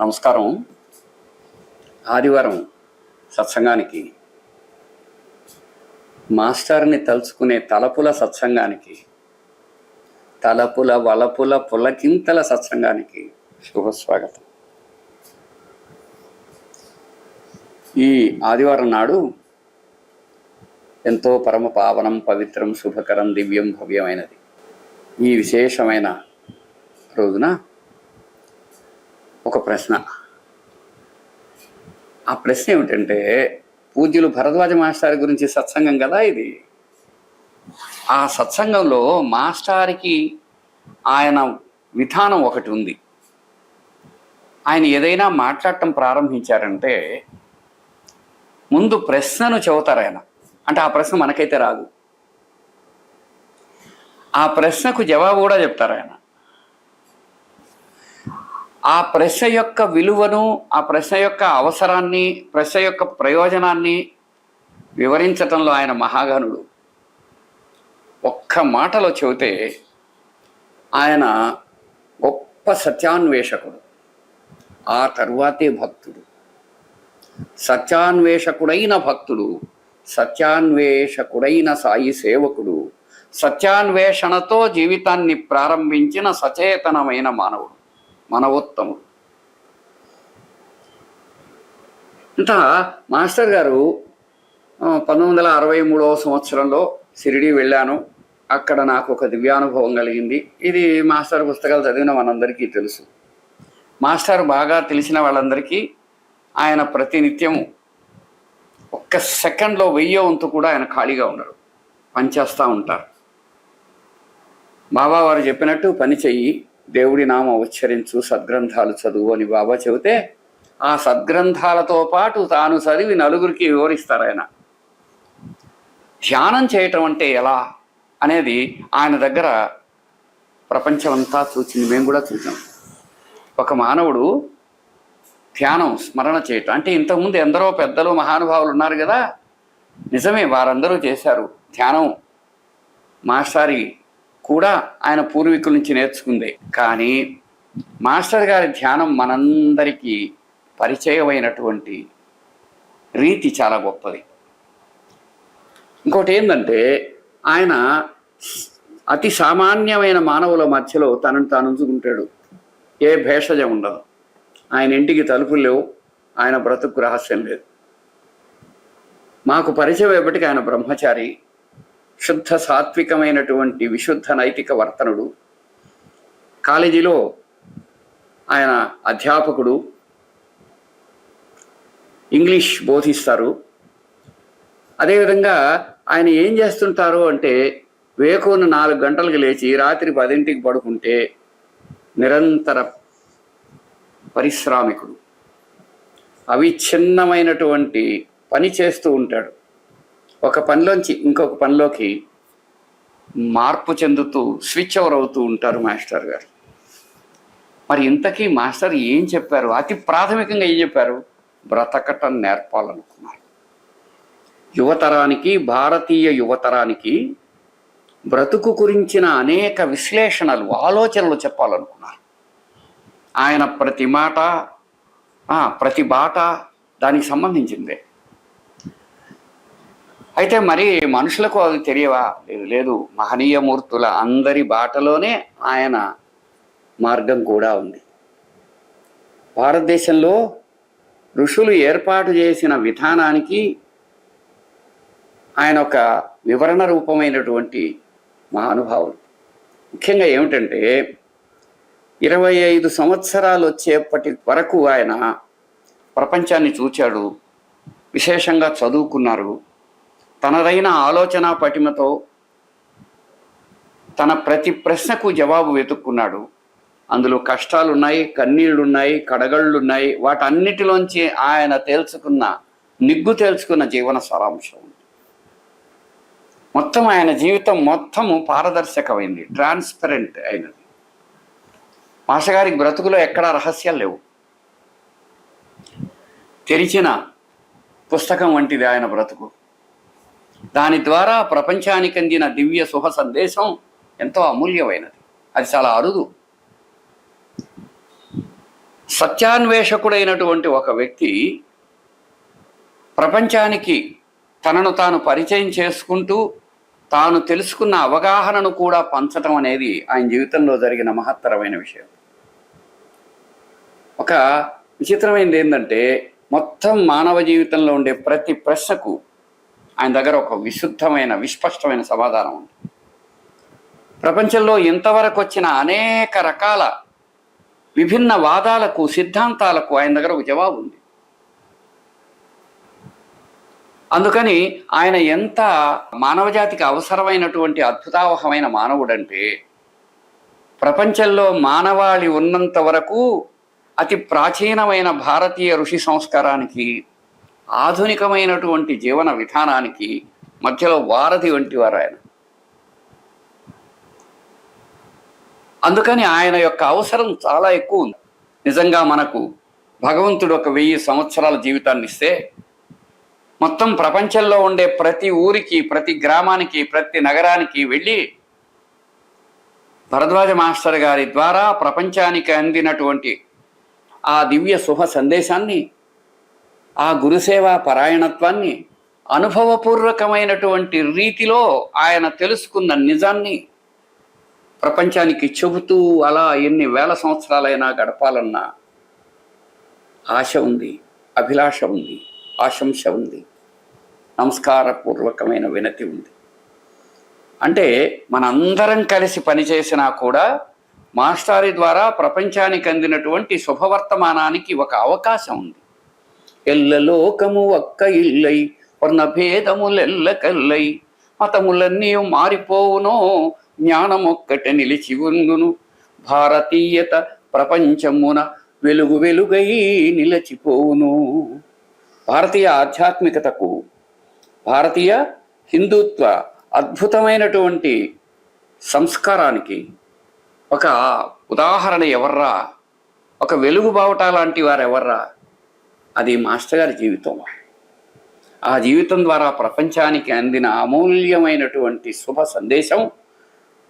నమస్కారం. ఆదివారం సత్సంగానికి మాస్టర్ని తలుచుకునే తలపుల సత్సంగానికి తలపుల వలపుల పులకింతల సత్సంగానికి శుభస్వాగతం. ఈ ఆదివారం నాడు ఎంతో పరమ పావనం పవిత్రం శుభకరం దివ్యం భవ్యమైనది. ఈ విశేషమైన రోజున ఒక ప్రశ్న. ఆ ప్రశ్న ఏమిటంటే పూజ్యులు భరద్వాజ మాస్టర్ గురించి సత్సంగం కదా ఇది? ఆ సత్సంగంలో మాస్టారికి ఆయన విధానం ఒకటి ఉంది. ఆయన ఏదైనా మాట్లాడటం ప్రారంభించారంటే ముందు ప్రశ్నను చెబుతారు ఆయన. అంటే ఆ ప్రశ్న మనకైతే రాదు. ఆ ప్రశ్నకు జవాబు కూడా చెప్తారు ఆయన. ఆ ప్రశ్న యొక్క విలువను ఆ ప్రశ్న యొక్క అవసరాన్ని ప్రశ్న యొక్క ప్రయోజనాన్ని వివరించటంలో ఆయన మహాగణుడు. ఒక్క మాటలో చెబితే ఆయన గొప్ప సత్యాన్వేషకుడు ఆ తరువాతే భక్తుడు. సత్యాన్వేషకుడైన భక్తుడు సత్యాన్వేషకుడైన సాయి సేవకుడు సత్యాన్వేషణతో జీవితాన్ని ప్రారంభించిన సచేతనమైన మానవుడు. మనవోత్తముడు ఇంత మాస్టర్ గారు పంతొమ్మిది వందల అరవై మూడవ సంవత్సరంలో షిరిడి వెళ్ళాను. అక్కడ నాకు ఒక దివ్యానుభవం కలిగింది. ఇది మాస్టర్ పుస్తకాలు చదివిన మనందరికీ తెలుసు. మాస్టర్ బాగా తెలిసిన వాళ్ళందరికీ ఆయన ప్రతినిత్యము ఒక్క సెకండ్లో వెయ్యో వంతు కూడా ఆయన ఖాళీగా ఉండరు. పనిచేస్తూ ఉంటారు. బాబా వారు చెప్పినట్టు పని చెయ్యి. దేవుడి నామ ఉచ్చరించు సద్గ్రంథాలు చదువు అని బాబా చెబితే ఆ సద్గ్రంథాలతో పాటు తాను చదివి నలుగురికి వివరిస్తారు ఆయన. ధ్యానం చేయటం అంటే ఎలా అనేది ఆయన దగ్గర ప్రపంచమంతా చూసింది మేము కూడా చూసాం ఒక మానవుడు ధ్యానం స్మరణ చేయటం అంటే ఇంతకుముందు ఎందరో పెద్దలు మహానుభావులు ఉన్నారు కదా? నిజమే వారందరూ చేశారు ధ్యానం. మాస్టారి కూడా ఆయన పూర్వీకుల నుంచి నేర్చుకుంది. కానీ మాస్టర్ గారి ధ్యానం మనందరికీ పరిచయమైనటువంటి రీతి చాలా గొప్పది. ఇంకోటి ఏంటంటే ఆయన అతి సామాన్యమైన మానవుల మధ్యలో తనను తాను ఉంచుకుంటాడు. ఏ భేషజం ఉండదు. ఆయన ఇంటికి తలుపులు లేవు. ఆయన బ్రతుకు రహస్యం లేదు. మాకు పరిచయం ఎప్పటికీ ఆయన బ్రహ్మచారి. శుద్ధ సాత్వికమైనటువంటి విశుద్ధ నైతిక వర్తనుడు. కాలేజీలో ఆయన అధ్యాపకుడు. ఇంగ్లీష్ బోధిస్తారు. అదేవిధంగా ఆయన ఏం చేస్తుంటారు అంటే వేకున్న నాలుగు గంటలకు లేచి రాత్రి పదింటికి పడుకుంటే నిరంతర పరిశ్రామికుడు. అవిచ్ఛిన్నమైనటువంటి పని చేస్తూ ఉంటాడు. ఒక పనిలోంచి ఇంకొక పనిలోకి మార్పు చెందుతూ స్విచ్ ఓవర్ అవుతూ ఉంటారు మాస్టర్ గారు. మరి ఇంతకీ మాస్టర్ ఏం చెప్పారు? అతి ప్రాథమికంగా ఏం చెప్పారు? బ్రతకటం నేర్పాలనుకున్నారు. యువతరానికి భారతీయ యువతరానికి బ్రతుకు గురించిన అనేక విశ్లేషణలు ఆలోచనలు చెప్పాలనుకున్నారు. ఆయన ప్రతి మాట ప్రతి బాట దానికి సంబంధించిందే. అయితే మరి మనుషులకు అది తెలియవా? లేదు లేదు. అందరి బాటలోనే ఆయన మార్గం కూడా ఉంది. భారతదేశంలో ఋషులు ఏర్పాటు చేసిన విధానానికి ఆయన ఒక వివరణ రూపమైనటువంటి మహానుభావులు ముఖ్యంగా ఏమిటంటే ఇరవై ఐదు సంవత్సరాలు వచ్చేప్పటి వరకు ఆయన ప్రపంచాన్ని చూచాడు విశేషంగా చదువుకున్నారు. తనదైన ఆలోచన పటిమతో తన ప్రతి ప్రశ్నకు జవాబు వెతుక్కున్నాడు. అందులో కష్టాలున్నాయి కన్నీళ్ళున్నాయి కడగళ్ళున్నాయి వాటన్నిటిలోంచి ఆయన తేల్చుకున్న నిగ్గు తేల్చుకున్న జీవన సారాంశం. ఉంది మొత్తం ఆయన జీవితం మొత్తము పారదర్శకమైంది ట్రాన్స్పరెంట్ అయినది. మాషగారికి బ్రతుకులో ఎక్కడా రహస్యాలు లేవు. తెరిచిన పుస్తకం వంటిది ఆయన బ్రతుకు. దాని ద్వారా ప్రపంచానికి అందిన దివ్య శుభ సందేశం ఎంతో అమూల్యమైనది. అది చాలా అరుదు. సత్యాన్వేషకుడైనటువంటి ఒక వ్యక్తి ప్రపంచానికి తనను తాను పరిచయం చేసుకుంటూ తాను తెలుసుకున్న అవగాహనను కూడా పంచటం అనేది ఆయన జీవితంలో జరిగిన మహత్తరమైన విషయం. ఒక విచిత్రమైనది ఏంటంటే మొత్తం మానవ జీవితంలో ఉండే ప్రతి ప్రశ్నకు ఆయన దగ్గర ఒక విశుద్ధమైన విస్పష్టమైన సమాధానం ఉంది. ప్రపంచంలో ఇంతవరకు వచ్చిన అనేక రకాల విభిన్న వాదాలకు సిద్ధాంతాలకు ఆయన దగ్గర ఒక జవాబు ఉంది. అందుకని ఆయన ఎంత మానవజాతికి అవసరమైనటువంటి అద్భుతావహమైన మానవుడంటే ప్రపంచంలో మానవాళి ఉన్నంత వరకు అతి ప్రాచీనమైన భారతీయ ఋషి సంస్కారానికి ఆధునికమైనటువంటి జీవన విధానానికి మధ్యలో వారధి వంటి వారు ఆయన. అందుకని ఆయన యొక్క అవసరం చాలా ఎక్కువ ఉంది. నిజంగా మనకు భగవంతుడు ఒక వెయ్యి సంవత్సరాల జీవితాన్ని ఇస్తే మొత్తం ప్రపంచంలో ఉండే ప్రతి ఊరికి ప్రతి గ్రామానికి ప్రతి నగరానికి వెళ్ళి భరద్వాజ మాస్టర్ గారి ద్వారా ప్రపంచానికి అందినటువంటి ఆ దివ్య శుభ సందేశాన్ని ఆ గురుసేవా పరాయణత్వాన్ని అనుభవపూర్వకమైనటువంటి రీతిలో ఆయన తెలుసుకున్న నిజాన్ని ప్రపంచానికి చెబుతూ అలా ఎన్ని వేల సంవత్సరాలైనా గడపాలన్న ఆశ ఉంది అభిలాష ఉంది ఆశంస ఉంది నమస్కారపూర్వకమైన వినతి ఉంది. అంటే మనందరం కలిసి పనిచేసినా కూడా మాస్టారి ద్వారా ప్రపంచానికి అందినటువంటి శుభవర్తమానానికి ఒక అవకాశం ఉంది. ఎల్లలోకము ఒక్క ఇల్లై వర్ణభేదములెల్ల కల్లై. మతములన్నీ మారిపోవునో జ్ఞానమొక్కట నిలిచి ఉంగును భారతీయత ప్రపంచమున వెలుగు వెలుగై నిలచిపోవును. భారతీయ ఆధ్యాత్మికతకు భారతీయ హిందుత్వ అద్భుతమైనటువంటి సంస్కారానికి ఒక ఉదాహరణ ఎవర్రా? ఒక వెలుగు బావట లాంటి వారు ఎవర్రా అది మాస్టర్ గారి జీవితం. ఆ జీవితం ద్వారా ప్రపంచానికి అందిన అమూల్యమైనటువంటి శుభ సందేశం.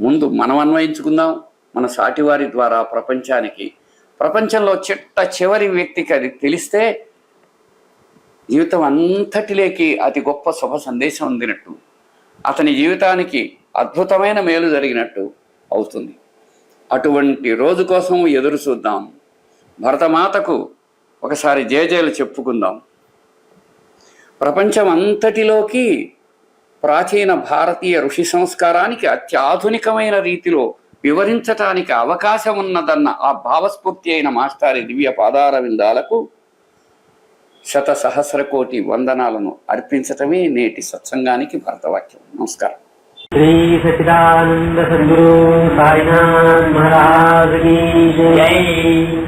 ముందు మనం అన్వయించుకుందాం. మన సాటివారి ద్వారా ప్రపంచానికి ప్రపంచంలో చిట్ట చివరి వ్యక్తికి అది తెలిస్తే జీవితం అంతటిలోకి అతి గొప్ప శుభ సందేశం అందినట్టు అతని జీవితానికి అద్భుతమైన మేలు జరిగినట్టు అవుతుంది. అటువంటి రోజు కోసం ఎదురు చూద్దాం. భరతమాతకు ఒకసారి జేజేలు చెప్పుకుందాం. ప్రపంచం అంతటిలోకి ప్రాచీన భారతీయ ఋషి సంస్కారానికి అత్యాధునికమైన రీతిలో వివరించటానికి అవకాశం ఉన్నదన్న ఆ భావస్ఫూర్తి అయిన మాస్టారి దివ్య పాదారవిందాలకు శత సహస్ర కోటి వందనాలను అర్పించటమే నేటి సత్సంగానికి భరతవాక్యం. నమస్కారం. శ్రీ సచిదానంద సద్గురు సాయినాథ్ మహారాజ్ జై.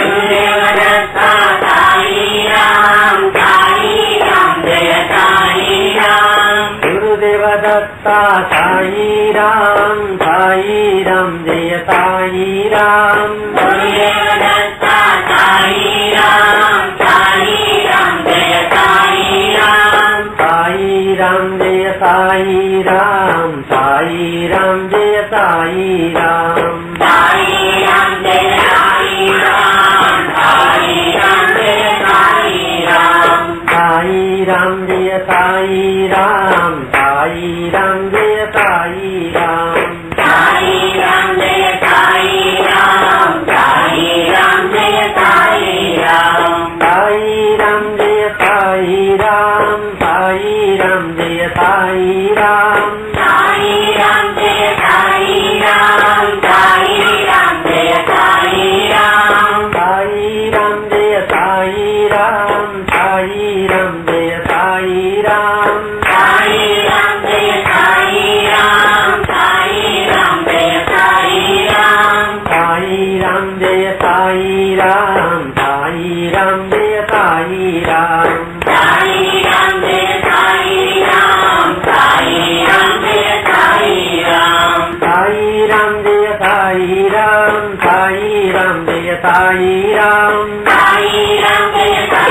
साई राम जय Sai Ram Ram, Sai Ram, Jay Sai Ram, Sai Ram, Jay Sai Ram, Sai Ram, Jay Sai Ram, Sai Ram, Jay Sai Ram. Sai Ram, Sai Ram, Jay Sai Ram, Sai Ram, Jay Sai.